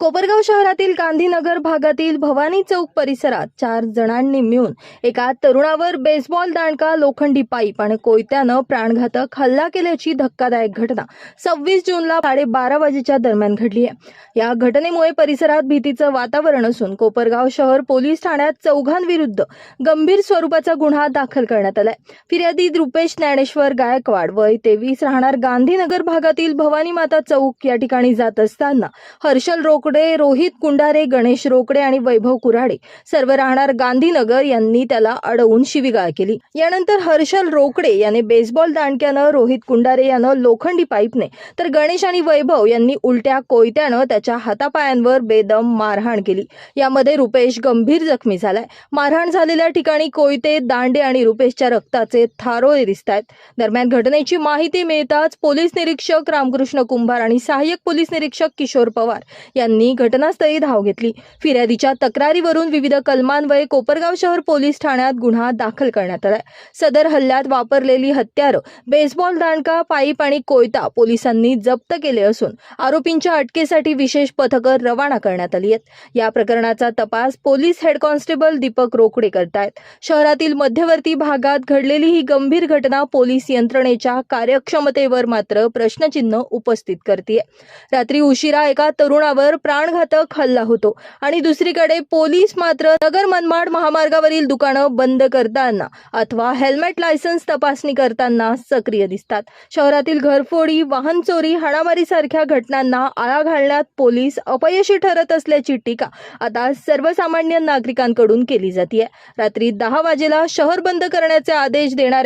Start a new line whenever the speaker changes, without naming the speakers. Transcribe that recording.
कोपरगाव शहरातील गांधीनगर भागातील भवानी चौक परिसरात चार जणांनी मिळून एका तरुणावर बेसबॉल दांडका लोखंडी पाईप आणि कोयत्यानं प्राणघातक हल्ला केल्याची धक्कादायक घटना सव्वीस जूनला साडेबारा वाजेच्या दरम्यान घडली आहे. या घटनेमुळे परिसरात भीतीचं वातावरण असून कोपरगाव शहर पोलीस ठाण्यात चौघांविरुद्ध गंभीर स्वरूपाचा गुन्हा दाखल करण्यात आलाय. फिर्यादी रुपेश ज्ञानेश्वर गायकवाड वय तेवीस राहणार गांधीनगर भागातील भवानी माता चौक या ठिकाणी जात असताना हर्षल रोक रोकडे रोहित कुंडारे गणेश रोकडे आणि वैभव कुऱ्हाडे सर्व राहणार गांधीनगर यांनी त्याला अडवून शिवीगाळ केली. यानंतर हर्षल रोकडे याने बेसबॉल दांडक्यानं रोहित कुंडारे यानं लोखंडी पाईपने तर गणेश आणि वैभव यांनी उलट्या कोयत्यानं त्याच्या हातापायांवर बेदम मारहाण केली. यामध्ये रुपेश गंभीर जखमी झालाय. मारहाण झालेल्या ठिकाणी कोयते दांडे आणि रुपेशच्या रक्ताचे थारोळे दिसत आहेत दरम्यान घटनेची माहिती मिळताच पोलीस निरीक्षक रामकृष्ण कुंभार आणि सहाय्यक पोलीस निरीक्षक किशोर पवार यांनी घटनास्थळी धाव घेतली. फिर्यादीच्या तक्रारीवरून विविध कलमान्वये कोपरगाव शहर पोलीस ठाण्यात गुन्हा दाखल करण्यात आलाय. सदर हल्ल्यात वापरलेली हत्यारं बेसबॉल दांडका पाईप आणि कोयता पोलिसांनी जप्त केले असून आरोपींच्या अटकेसाठी विशेष पथकं रवाना करण्यात आली आहेत. या प्रकरणाचा तपास police head constable Deepak Rokade करतायत. शहरातील मध्यवर्ती भागात घडलेली ही गंभीर घटना पोलीस यंत्रणेच्या कार्यक्षमतेवर मात्र प्रश्नचिन्ह उपस्थित करते रात्री उशिरा एका तरुणावर प्राणघातक हल्ला होतो. आणि दुसरीकडे पोलीस मात्र नगर मनमाड महामार्गावरील दुकानं बंद करताना अथवा हेल्मेट लायसन्स तपासणी करताना सक्रिय दिसतात. शहरातील घरफोडी वाहन चोरी हाणामारी सारख्या घटनांना आळा घालण्यात पोलीस अपयशी ठरत असल्याची टीका आता सर्वसामान्य नागरिकांकडून केली जाते रात्री दहा वाजेला शहर बंद करण्याचे आदेश देणाऱ्या